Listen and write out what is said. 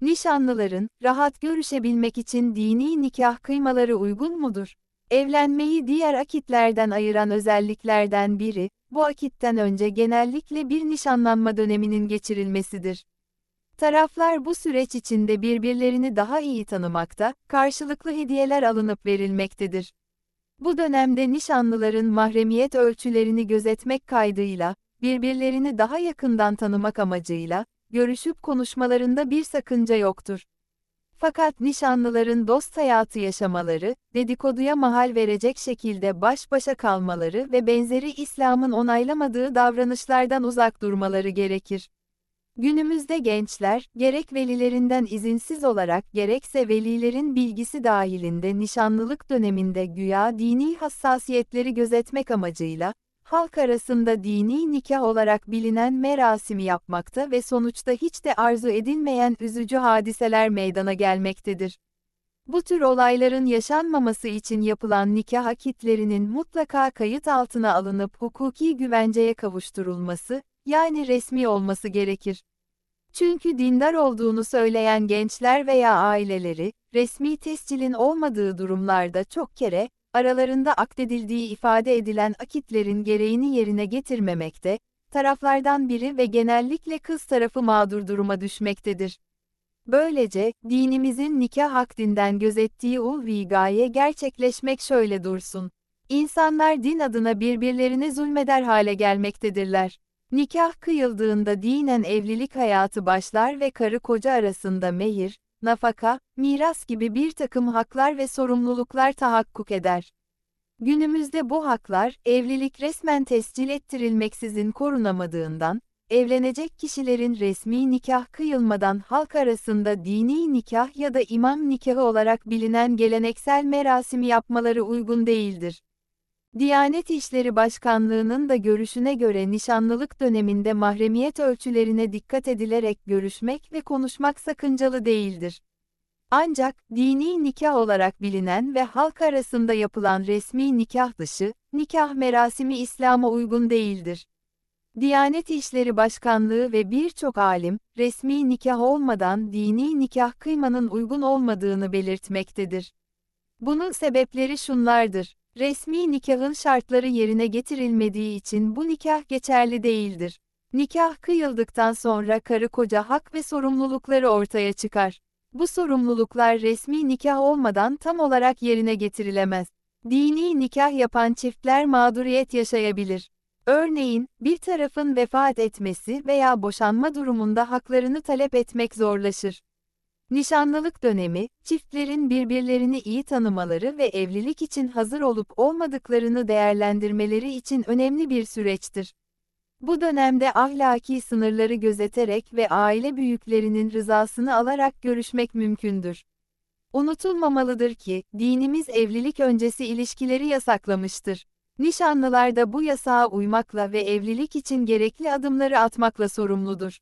Nişanlıların, rahat görüşebilmek için dini nikah kıymaları uygun mudur? Evlenmeyi diğer akitlerden ayıran özelliklerden biri, bu akitten önce genellikle bir nişanlanma döneminin geçirilmesidir. Taraflar bu süreç içinde birbirlerini daha iyi tanımakta, karşılıklı hediyeler alınıp verilmektedir. Bu dönemde nişanlıların mahremiyet ölçülerini gözetmek kaydıyla, birbirlerini daha yakından tanımak amacıyla, görüşüp konuşmalarında bir sakınca yoktur. Fakat nişanlıların dost hayatı yaşamaları, dedikoduya mahal verecek şekilde baş başa kalmaları ve benzeri İslam'ın onaylamadığı davranışlardan uzak durmaları gerekir. Günümüzde gençler, gerek velilerinden izinsiz olarak gerekse velilerin bilgisi dahilinde nişanlılık döneminde güya dini hassasiyetleri gözetmek amacıyla, halk arasında dini nikah olarak bilinen merasimi yapmakta ve sonuçta hiç de arzu edilmeyen üzücü hadiseler meydana gelmektedir. Bu tür olayların yaşanmaması için yapılan nikah akitlerinin mutlaka kayıt altına alınıp hukuki güvenceye kavuşturulması, yani resmi olması gerekir. Çünkü dindar olduğunu söyleyen gençler veya aileleri, resmi tescilin olmadığı durumlarda çok kere, aralarında akdedildiği ifade edilen akitlerin gereğini yerine getirmemekte, taraflardan biri ve genellikle kız tarafı mağdur duruma düşmektedir. Böylece, dinimizin nikah akdinden gözettiği ulvi gaye gerçekleşmek şöyle dursun. İnsanlar din adına birbirlerine zulmeder hale gelmektedirler. Nikah kıyıldığında dinen evlilik hayatı başlar ve karı koca arasında mehir, nafaka, miras gibi bir takım haklar ve sorumluluklar tahakkuk eder. Günümüzde bu haklar, evlilik resmen tescil ettirilmeksizin korunamadığından, evlenecek kişilerin resmi nikah kıyılmadan halk arasında dini nikah ya da imam nikahı olarak bilinen geleneksel merasimi yapmaları uygun değildir. Diyanet İşleri Başkanlığı'nın da görüşüne göre nişanlılık döneminde mahremiyet ölçülerine dikkat edilerek görüşmek ve konuşmak sakıncalı değildir. Ancak, dini nikah olarak bilinen ve halk arasında yapılan resmi nikah dışı, nikah merasimi İslam'a uygun değildir. Diyanet İşleri Başkanlığı ve birçok alim, resmi nikah olmadan dini nikah kıymanın uygun olmadığını belirtmektedir. Bunun sebepleri şunlardır. Resmi nikahın şartları yerine getirilmediği için bu nikah geçerli değildir. Nikah kıyıldıktan sonra karı koca hak ve sorumlulukları ortaya çıkar. Bu sorumluluklar resmi nikah olmadan tam olarak yerine getirilemez. Dini nikah yapan çiftler mağduriyet yaşayabilir. Örneğin, bir tarafın vefat etmesi veya boşanma durumunda haklarını talep etmek zorlaşır. Nişanlılık dönemi, çiftlerin birbirlerini iyi tanımaları ve evlilik için hazır olup olmadıklarını değerlendirmeleri için önemli bir süreçtir. Bu dönemde ahlaki sınırları gözeterek ve aile büyüklerinin rızasını alarak görüşmek mümkündür. Unutulmamalıdır ki, dinimiz evlilik öncesi ilişkileri yasaklamıştır. Nişanlılar da bu yasağa uymakla ve evlilik için gerekli adımları atmakla sorumludur.